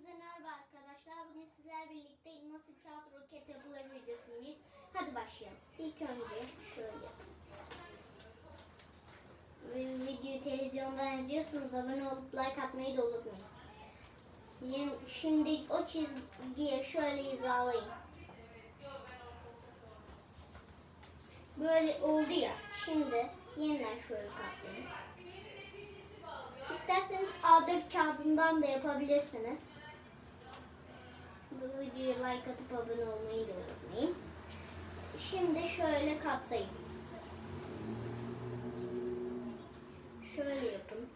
Hepinize merhaba arkadaşlar. Bugün sizlerle birlikte nasıl kağıt roket yapılır videosundayız. Hadi başlayalım. İlk önce şöyle. Videoyu televizyondan izliyorsunuz. Abone olup like atmayı da unutmayın. Şimdi o çizgiye şöyle hizalayın. Böyle oldu ya. Şimdi yeniden şöyle katlayın. İsterseniz A4 kağıdından da yapabilirsiniz. Videoya like atıp abone olmayı da unutmayın. Şimdi şöyle katlayın. Şöyle yapın.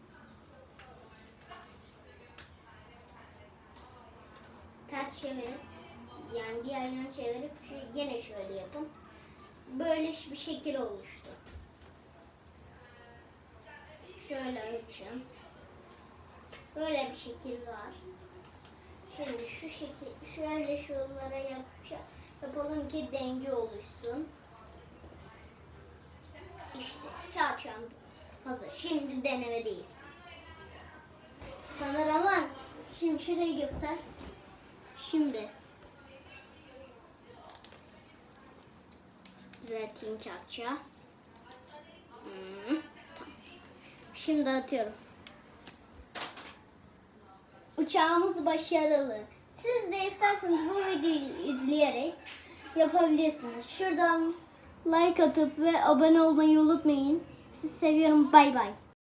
Ters çevirip yani diğer yana çevirip şu, yine şöyle yapın. Böyle bir şekil oluştu. Şöyle açın. Böyle bir şekil var. Şimdi şu şekil, şöyle şuralara yapacağım. Yapalım ki denge oluşsun. İşte kağıt şu an hazır. Şimdi denemedeyiz. Kameraman, şimdi şurayı göster. Şimdi düzelteyim kağıtça. Hmm, tamam. Şimdi atıyorum. Uçağımız başarılı. Siz de isterseniz bu videoyu izleyerek yapabilirsiniz. Şuradan like atıp ve abone olmayı unutmayın. Sizi seviyorum. Bay bay.